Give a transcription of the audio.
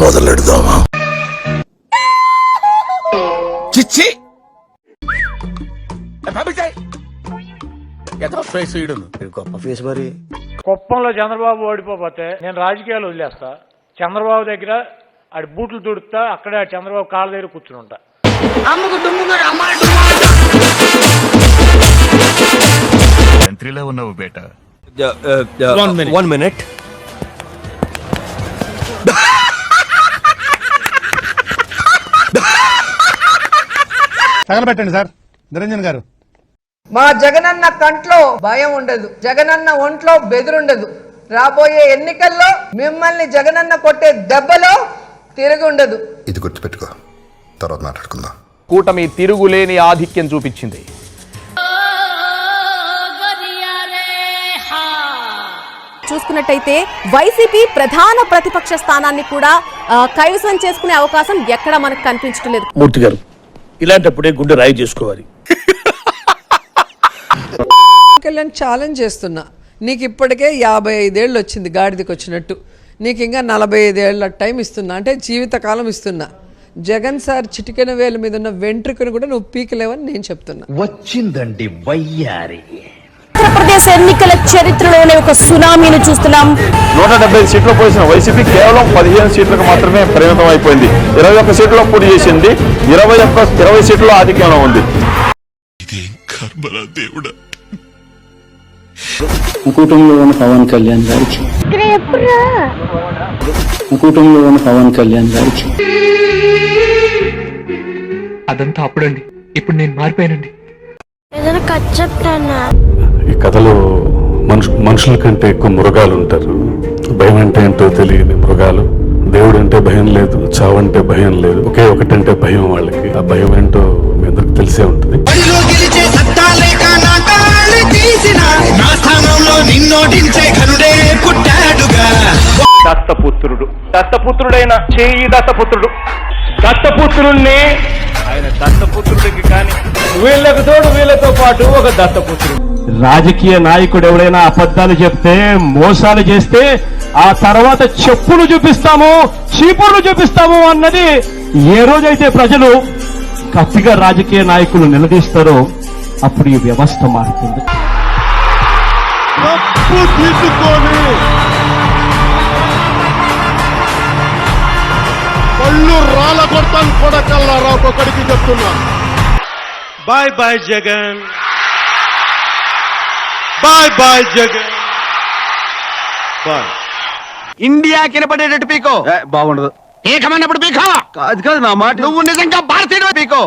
మొదలెడదామా? చిచ్చి! గొప్ప ఫేస్ మరి. కుప్పంలో చంద్రబాబు ఓడిపోతే నేను రాజకీయాలు వదిలేస్తా. చంద్రబాబు దగ్గర ఆడి బూట్లు తుడుతా అక్కడే చంద్రబాబు కాళ్ళ దగ్గర కూర్చుని ఉంటా. మంత్రిలో ఉన్నావు బేట. One minute. వన్ మినిట్ తగలబెట్టండి సార్. నిరంజన్ గారు. మా జగనన్న కంట్లో భయం ఉండదు. జగనన్న ఒంట్లో బెదురుండదు. రాబోయే ఎన్నికల్లో మిమ్మల్ని జగనన్న కొట్టే దెబ్బలో తిరుగుండదు ఇది గుర్తుపెట్టుకో. తర్వాత మాట్లాడుకుందాం. కూటమి తిరుగులేని ఆధిక్యం చూపించింది. చూసుకున్నట్టయితే వైసీపీ ప్రధాన ప్రతిపక్ష స్థానాన్ని కూడా కైవసం చేసుకునే అవకాశం ఎక్కడ మనకు కనిపించడం లేదు. మూర్తి గారు ఇలాంటప్పుడే గుండె రాయి చేసుకోవాలి. కళ్యాణ్ ఛాలెంజ్ చేస్తున్నా. నీకు ఇప్పటికే యాభై ఐదేళ్ళు వచ్చింది గాడిదకి వచ్చినట్టు. నీకు ఇంకా నలభై ఐదేళ్ళ టైం ఇస్తున్నా. అంటే జీవితకాలం ఇస్తున్నా. జగన్ సార్ చిటికెన వేల మీద ఉన్న వెంట్రుకను కూడా నువ్వు పీకలేవని నేను చెప్తున్నా. వచ్చిందండి వయ్యారి. ఆంధ్రప్రదేశ్ ఎన్నికల చరిత్రలోనే ఒక సునామీని చూస్తున్నాం. నూట డెబ్బై సీట్లు పోసిన వైసీపీ కేవలం పదిహేను సీట్లకు మాత్రమే పరిమితం అయిపోయింది. ఇరవై ఒక్క సీట్లో పోటీ చేసింది. ఇరవై ఒక్క ఇరవై సీట్ల ఆధిక్యంలో ఉంది. కూటమిలో ఉన్న పవన్ కళ్యాణ్ గారికి కూటమిలో ఉన్న పవన్ కళ్యాణ్ గారికి అదంతా అప్పుడండి. ఇప్పుడు నేను మారిపోయానండి. ఏదైనా కథ చెప్తానా? ఈ కథలో మనుషు మనుషుల కంటే ఎక్కువ మృగాలు ఉంటారు. భయం అంటే ఏంటో తెలియని మృగాలు. దేవుడు అంటే భయం లేదు చావంటే భయం లేదు. ఒకే ఒకటంటే భయం వాళ్ళకి. ఆ భయం ఏంటో మీ అందరికి తెలిసే ఉంటుంది. దత్తపుత్రుడు. దత్తపుత్రుడైన చేయి దత్తపుత్రుడు. దత్తపుత్రుణ్ణి ఆయన దత్తపుత్రుడికి కానీ వీళ్ళకు తోడు వీళ్ళతో పాటు ఒక దత్తపుత్రుడు. రాజకీయ నాయకుడు ఎవడైనా అబద్ధాలు చెప్తే మోసాలు చేస్తే ఆ తర్వాత చెప్పులు చూపిస్తాము చీపుర్లు చూపిస్తాము అన్నది ఏ రోజైతే ప్రజలు గట్టిగా రాజకీయ నాయకులు నిలదీస్తారో అప్పుడు ఈ వ్యవస్థ మారుతుంది. పళ్ళు రాళ్ళ కొడతాను కొడకల్లారా ఒక్కొక్కడికి చెప్తున్నా. Bye bye Jagan. Bye bye Jagan. Bye. India కినపడేటట్టు పీకో. బాగుండదు. ఏకమన్నప్పుడు పీకో. కాదు కాదు నా మాట నువ్వు నిజంగా భారతీయుడు పీకో.